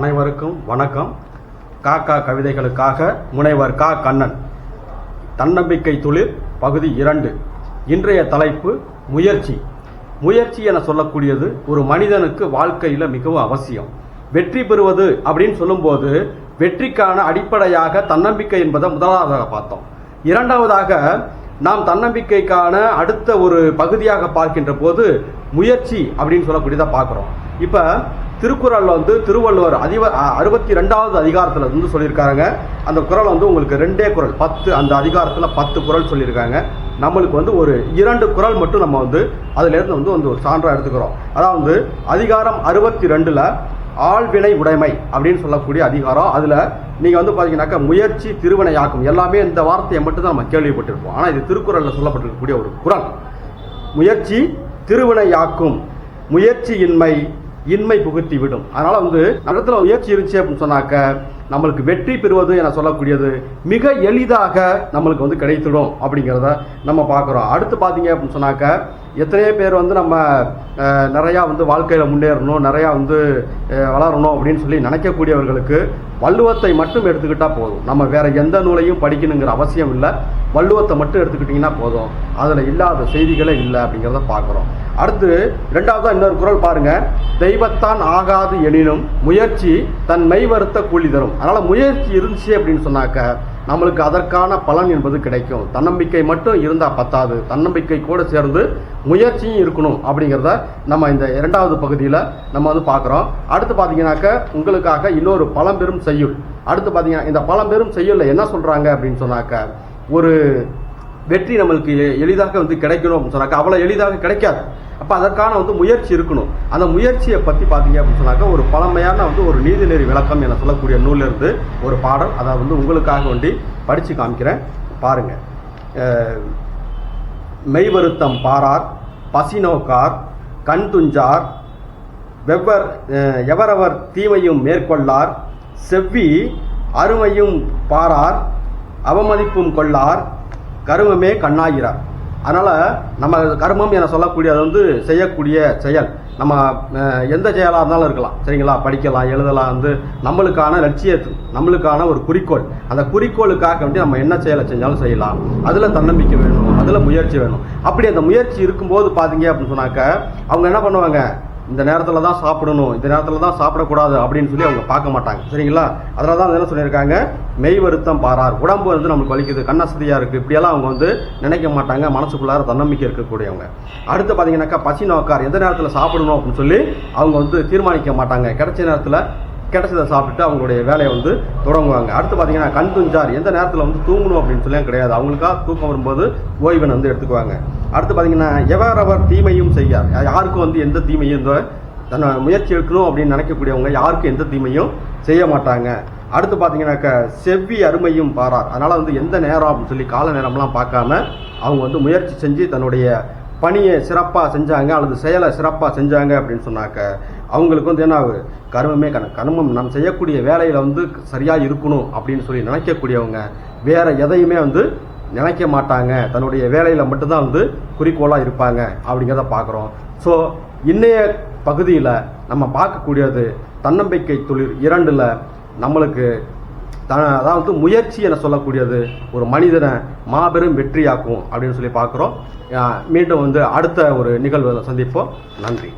அனைவருக்கும் வணக்கம். காக்கா கவிதைகளுக்காக முனைவர் கா. கண்ணன். தன்னம்பிக்கை தொழில் பகுதி இரண்டு. இன்றைய தலைப்பு முயற்சி. முயற்சி என சொல்லக்கூடியது ஒரு மனிதனுக்கு வாழ்க்கையில மிகவும் அவசியம். வெற்றி பெறுவது அப்படின்னு சொல்லும்போது வெற்றிக்கான அடிப்படையாக தன்னம்பிக்கை என்பதை முதலாவதாக பார்த்தோம். இரண்டாவதாக நாம் தன்னம்பிக்கைக்கான அடுத்த ஒரு பகுதியாக பார்க்கின்ற போது முயற்சி அப்படின்னு சொல்லக்கூடியதை பார்க்குறோம். இப்போ திருக்குறள் வந்து திருவள்ளுவர் அதிவ அறுபத்தி ரெண்டாவது அதிகாரத்தில் வந்து சொல்லியிருக்காங்க அந்த குறள் வந்து உங்களுக்கு ரெண்டே குறள் பத்து அந்த அதிகாரத்தில் பத்து குறள் சொல்லியிருக்காங்க. நம்மளுக்கு வந்து ஒரு இரண்டு குறள் மட்டும் நம்ம வந்து அதுலேருந்து வந்து வந்து ஒரு சான்றாக எடுத்துக்கிறோம். அதாவது அதிகாரம் அறுபத்தி ரெண்டில் ஆழ்வினை உடைமை அப்படின்னு சொல்லக்கூடிய அதிகாரம். அதில் நீங்கள் வந்து பார்த்தீங்கன்னாக்கா முயற்சி திருவினையாக்கும் எல்லாமே இந்த வார்த்தையை மட்டும் தான் நம்ம கேள்விப்பட்டிருப்போம். ஆனால் இது திருக்குறளில் சொல்லப்பட்டிருக்கக்கூடிய ஒரு குறள். முயற்சி திருவினையாக்கும் முயற்சியின்மை இன்மை புகுத்தி விடும். அதனால வந்து நடத்துல முயற்சி இருந்துச்சு அப்படின்னு சொன்னாக்க நம்மளுக்கு வெற்றி பெறுவது என சொல்லக்கூடியது மிக எளிதாக நம்மளுக்கு வந்து கிடைத்திடும் அப்படிங்கிறத நம்ம பார்க்குறோம். அடுத்து பார்த்தீங்க அப்படின்னு சொன்னாக்க எத்தனையோ பேர் வந்து நம்ம நிறையா வந்து வாழ்க்கையில் முன்னேறணும் நிறையா வந்து வளரணும் அப்படின்னு சொல்லி நினைக்கக்கூடியவர்களுக்கு வள்ளுவத்தை மட்டும் எடுத்துக்கிட்டால் போதும். நம்ம வேற எந்த நூலையும் படிக்கணுங்கிற அவசியம் இல்லை. வள்ளுவத்தை மட்டும் எடுத்துக்கிட்டிங்கன்னா போதும். அதில் இல்லாத செய்திகளே இல்லை அப்படிங்கிறத பார்க்குறோம். அடுத்து ரெண்டாவதாக இன்னொரு குரல் பாருங்க. தெய்வத்தான் ஆகாது எனினும் முயற்சி தன் மெய் வருத்த கூலி தரும். அதனால் முயற்சி இருந்துச்சு அப்படின்னு சொன்னாக்க நம்மளுக்கு அதற்கான பலன் என்பது கிடைக்கும். தன்னம்பிக்கை மட்டும் இருந்தால் பத்தாது. தன்னம்பிக்கை கூட சேர்ந்து முயற்சியும் இருக்கணும் அப்படிங்கிறத நம்ம இந்த இரண்டாவது பகுதியில் நம்ம வந்து பார்க்குறோம். அடுத்து பார்த்தீங்கன்னாக்க உங்களுக்காக இன்னொரு பழம்பெரும் செய்யுள். அடுத்து பார்த்தீங்கன்னா இந்த பழம்பெரும் செய்யுள்ல என்ன சொல்கிறாங்க அப்படின்னு சொன்னாக்க ஒரு வெற்றி நம்மளுக்கு எளிதாக வந்து கிடைக்கணும் அப்படின்னு சொன்னாக்கா அவ்வளோ எளிதாக கிடைக்காது. அப்போ அதற்கான வந்து முயற்சி இருக்கணும். அந்த முயற்சியை பற்றி பார்த்தீங்க அப்படின்னு சொன்னாக்க ஒரு பழமையான வந்து ஒரு நீதிநெறி விளக்கம் என சொல்லக்கூடிய நூலிலிருந்து ஒரு பாடல் அதை வந்து உங்களுக்காக வேண்டி படித்து காமிக்கிறேன். பாருங்க. மெய் வருத்தம் பாரார் பசினோக்கார் கண் துஞ்சார் வெவ்வர் எவரவர் தீமையும் மேற்கொள்ளார் செவ்வி அருமையும் பாரார் அவமதிப்பும் கொள்ளார் கருமமே கண்ணாகிறார் அதனால் நம்ம கர்மம் என சொல்லக்கூடியது வந்து செய்யக்கூடிய செயல். நம்ம எந்த செயலாக இருந்தாலும் இருக்கலாம். சரிங்களா? படிக்கலாம் எழுதலாம் வந்து நம்மளுக்கான லட்சியத்து நம்மளுக்கான ஒரு குறிக்கோள். அந்த குறிக்கோளுக்காக வேண்டி நம்ம என்ன செயலை செஞ்சாலும் செய்யலாம். அதில் தன்னம்பிக்கை வேணும். அதில் முயற்சி வேணும். அப்படி அந்த முயற்சி இருக்கும்போது பார்த்தீங்க அப்படின்னு சொன்னாக்க அவங்க என்ன பண்ணுவாங்க? இந்த நேரத்தில் தான் சாப்பிடணும் இந்த நேரத்தில் தான் சாப்பிடக்கூடாது அப்படின்னு சொல்லி அவங்க பார்க்க மாட்டாங்க. சரிங்களா? அதனால தான் என்ன சொல்லியிருக்காங்க? மெய் வருத்தம் பாரார். உடம்பு வந்து நம்மளுக்கு வலிக்குது கண்ணசதியாக இருக்குது இப்படியெல்லாம் அவங்க வந்து நினைக்க மாட்டாங்க. மனசுக்குள்ளார தன்னம்பிக்கை இருக்கக்கூடியவங்க. அடுத்து பார்த்தீங்கன்னாக்கா பசி நோக்கார். எந்த நேரத்தில் சாப்பிடணும் அப்படின்னு சொல்லி அவங்க வந்து தீர்மானிக்க மாட்டாங்க. கிடைச்ச நேரத்தில் கிடைச்சதை சாப்பிட்டுட்டு அவங்களுடைய வேலையை வந்து தொடங்குவாங்க. அடுத்து பார்த்தீங்கன்னா கண் துஞ்சார் எந்த நேரத்தில் வந்து தூங்கணும் அப்படின்னு சொல்லி கிடையாது. அவங்களுக்காக தூக்கம் வரும்போது ஓய்வன் வந்து எடுத்துக்குவாங்க. அடுத்து பார்த்தீங்கன்னா எவரவர் தீமையும் செய்யார். யாருக்கும் வந்து எந்த தீமையும் இந்த தன்னை முயற்சி எடுக்கணும் அப்படின்னு நினைக்கக்கூடியவங்க யாருக்கும் எந்த தீமையும் செய்ய மாட்டாங்க. அடுத்து பார்த்தீங்கன்னாக்க செவ்வி அருமையும் பாரார். அதனால் வந்து எந்த நேரம் அப்படின்னு சொல்லி கால நேரம்லாம் பார்க்காம அவங்க வந்து முயற்சி செஞ்சு தன்னுடைய பணியை சிறப்பாக செஞ்சாங்க அல்லது செயலை சிறப்பாக செஞ்சாங்க அப்படின்னு சொன்னாக்க அவங்களுக்கு வந்து என்ன ஆகுது? கர்மமே கண கர்மம் நாம் செய்யக்கூடிய வேலையில் வந்து சரியாக இருக்கணும் அப்படின்னு சொல்லி நினைக்கக்கூடியவங்க வேற எதையுமே வந்து நினைக்க மாட்டாங்க. தன்னுடைய வேலையில் மட்டும்தான் வந்து குறிக்கோளாக இருப்பாங்க அப்படிங்கிறத பார்க்குறோம் ஸோ இன்னைய பகுதியில் நம்ம பார்க்கக்கூடியது தன்னம்பிக்கை தொழில் இரண்டில் நம்மளுக்கு த அதாவது முயற்சி என சொல்லக்கூடியது ஒரு மனிதனை மாபெரும் வெற்றியாக்கும் அப்படின்னு சொல்லி பார்க்குறோம். மீண்டும் வந்து அடுத்த ஒரு நிகழ்வில் சந்திப்போம். நன்றி.